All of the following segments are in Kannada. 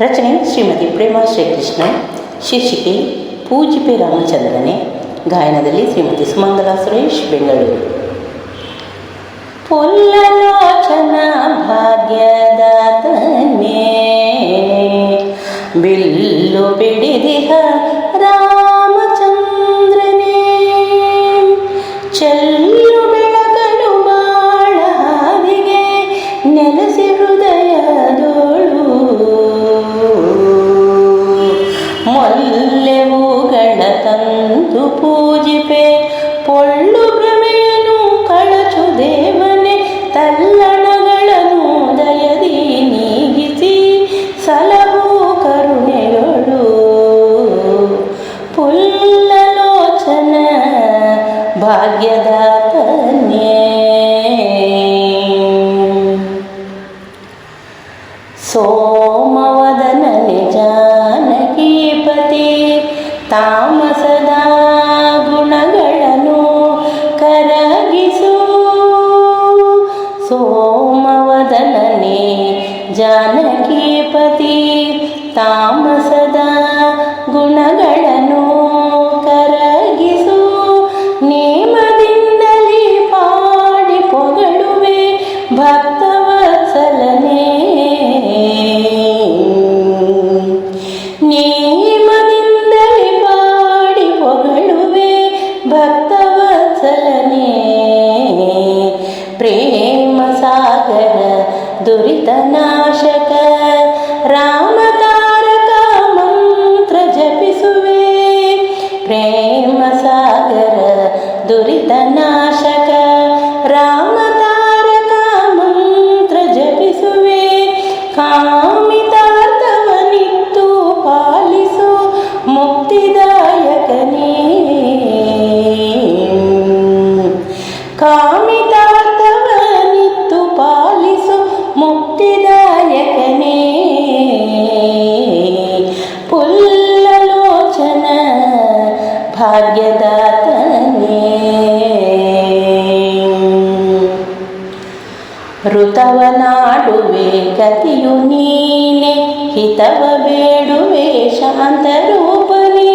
ರಚನೆ ಶ್ರೀಮತಿ ಪ್ರೇಮಾ ಶ್ರೀಕೃಷ್ಣ, ಶೀರ್ಷಿಕೆ ಪೂಜಿಪೆ ರಾಮಚಂದ್ರನೇ, ಗಾಯನದಲ್ಲಿ ಶ್ರೀಮತಿ ಸುಮಂಗಲಾ ಸುರೇಶ್, ಬೆಂಗಳೂರು. ಪೊಲ್ಲಲೋಚನ ಭಾಗ್ಯದಾತನೇ, ಬಿಲ್ಲು ಬಿಡಿದಿಹ ಪೂಜಿಪೆ. ಪೊಳ್ಳು ಭ್ರಮೆಯನು ಕಳಚು ದೇವನೆ, ತಲ್ಲಣಗಳನ್ನು ದಯದಿ ನೀಗಿಸಿ, ಸಲಹು ಕರುಣೆಯೊಳು. ಪುಲ್ಲಲೋಚನ ಭಾಗ್ಯದಾತನೇ. ಸೋಮವದನ ಜಾನಕೀಪತಿ ತಾಮಸದ सोमवदनने जानकीपति तामसदा ದುರಿತ ನಾಶಕ, ರಾಮ ತಾರಕ ಮಂತ್ರ ಜಪಿಸುವೆ. ಪ್ರೇಮ ಸಾಗರ, ದುರಿತ ನಾಶಕ, ರಾಮ ತಾರಕ ಮಂತ್ರ ಜಪಿಸುವೆ. ಕಾಮಿತಾರ್ಥವನಿತ್ತು ಪಾಲಿಸು ಮುಕ್ತಿದಾಯಕನೇ. ಕಾಮಿತಾರ್ಥವನಿತ್ತು ಭಾಗ್ಯದಾತನೇ ಋತವನಾಡುವೆ ಗತಿಯು ನೀನೆ ಹಿತವ ಬೇಡುವೆ ಶಾಂತರೂಪನೇ.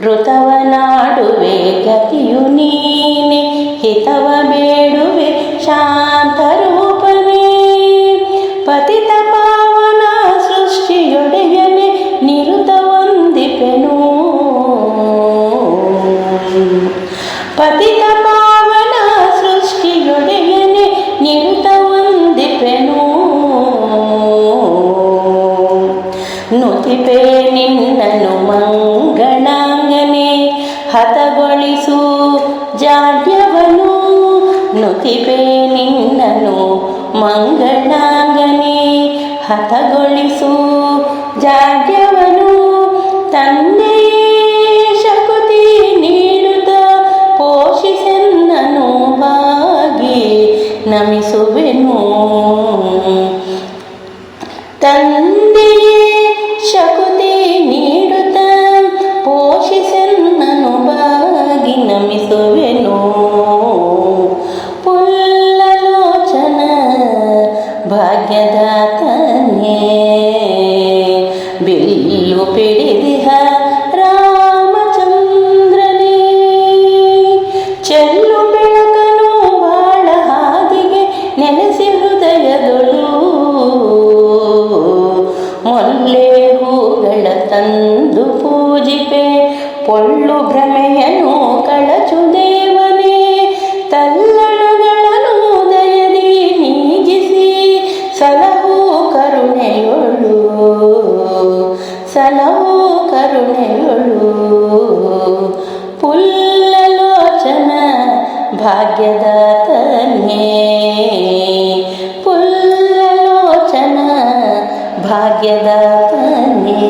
ಋತವನಾಡುವೆ ಗತಿಯು ನೀನೆ ಹಿತವ ಬೇಡುವೆ ಶಾಂತರೂಪನೇ ಹತಗೊಳಿಸು ಜಾಡ್ಯವನು ನುತಿಪೆ ನಿನ್ನನು ಮಂಗಳಾಂಗನೆ ಹತಗೊಳಿಸು ಜಾಡ್ಯವನು ತನ್ನೇ ಶಕುತಿ ನೀಡುತ್ತ ಪೋಷಿಸೆನ್ನನು ಬಾಗಿ ನಮಿಸುವೆನು. ತಂದೆಯೇ ಶಕುತಿ ನೀಡುತ್ತ ಬಾಗಿ ನಮಿಸುವೆನು ಪುಲ್ಲಲೋಚನ ಭಾಗ್ಯದಾತನೇ ಬಿಲ್ಲು ಪಿಡಿದಿಹ ಭ್ರಮೆಯನು ಕಳಚು ದೇವನೇ ತಲ್ಲಣಗಳನ್ನು ದಯದಿ ನೀಗಿಸಿ ಸಲಹು ಕರುಣೆಯೊಳು ಸಲಹು ಕರುಣೆಯೊಳು. ಪುಲ್ಲಲೋಚನ ಭಾಗ್ಯದಾತನೇ ಪುಲ್ಲಲೋಚನ ಭಾಗ್ಯದಾತನೇ.